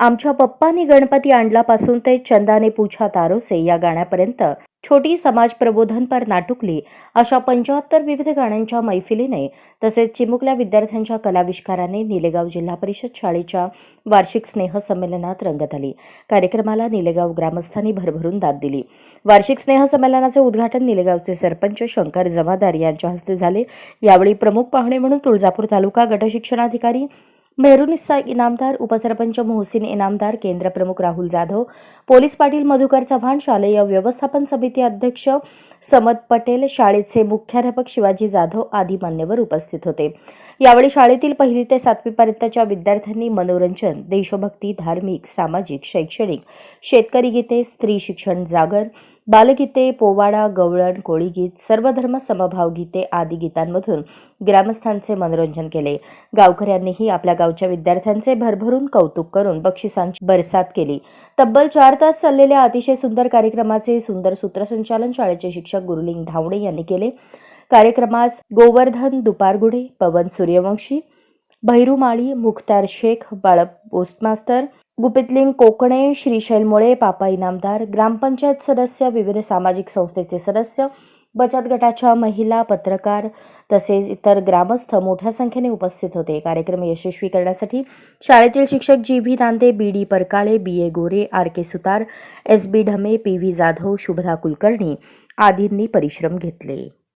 आमच्या पप्पानी गणपती आणलापासून ते चंदाने पूछा तारोसे या गाण्यापर्यंत छोटी समाज प्रबोधनपर नाटुकली अशा पंच्याहत्तर विविध गाण्यांच्या मैफिलीने तसेच चिमुकल्या विद्यार्थ्यांच्या कलाविष्काराने निलेगाव जिल्हा परिषद शाळेच्या वार्षिक स्नेहसंमेलनात रंगत आली. कार्यक्रमाला निलेगाव ग्रामस्थांनी भरभरून दाद दिली. वार्षिक स्नेहसंमेलनाचे उद्घाटन निलेगावचे सरपंच शंकर जमादार यांच्या हस्ते झाले. यावेळी प्रमुख पाहुणे म्हणून तुळजापूर तालुका गटशिक्षणाधिकारी मेहरुनिस्सा इनामदार उपसरपंच मोहसिन इनामदार केंद्रप्रमुख राहुल जाधव पोलीस पाटील मधुकर चव्हाण शालेय व्यवस्थापन समिती अध्यक्ष समद पटेल शाळेचे मुख्याध्यापक शिवाजी जाधव आदी मान्यवर उपस्थित होते. यावेळी शाळेतील पहिली ते सातवीपर्यंतच्या विद्यार्थ्यांनी मनोरंजन देशभक्ती धार्मिक सामाजिक शैक्षणिक शेतकरी गीते स्त्री शिक्षण जागर बालगीते पोवाडा गवळण कोळीगीत सर्वधर्म समभाव गीते आदी गीतांमधून ग्रामस्थांचे मनोरंजन केले. गावकऱ्यांनीही आपल्या गावच्या विद्यार्थ्यांचे भरभरून कौतुक करून बक्षिसांची बरसात केली. तब्बल चार तास चाललेल्या अतिशय सुंदर कार्यक्रमाचे सुंदर सूत्रसंचालन शाळेचे शिक्षक गुरुलिंग धावणे यांनी केले. कार्यक्रमास गोवर्धन दुपारगुडे पवन सूर्यवंशी भैरुमाळी मुख्तार शेख बाळप पोस्टमास्टर गुपितलिंग कोकणे श्रीशैल मुळे पापा इनामदार ग्रामपंचायत सदस्य विविध सामाजिक संस्थेचे सदस्य बचत गटाच्या महिला पत्रकार तसेच इतर ग्रामस्थ मोठ्या संख्येने उपस्थित होते. कार्यक्रम यशस्वी करण्यासाठी शाळेतील शिक्षक G V Nande B D Parkale B A Gore R K Sutar S B Dhame P V Jadhav Shubhada Kulkarni आदींनी परिश्रम घेतले.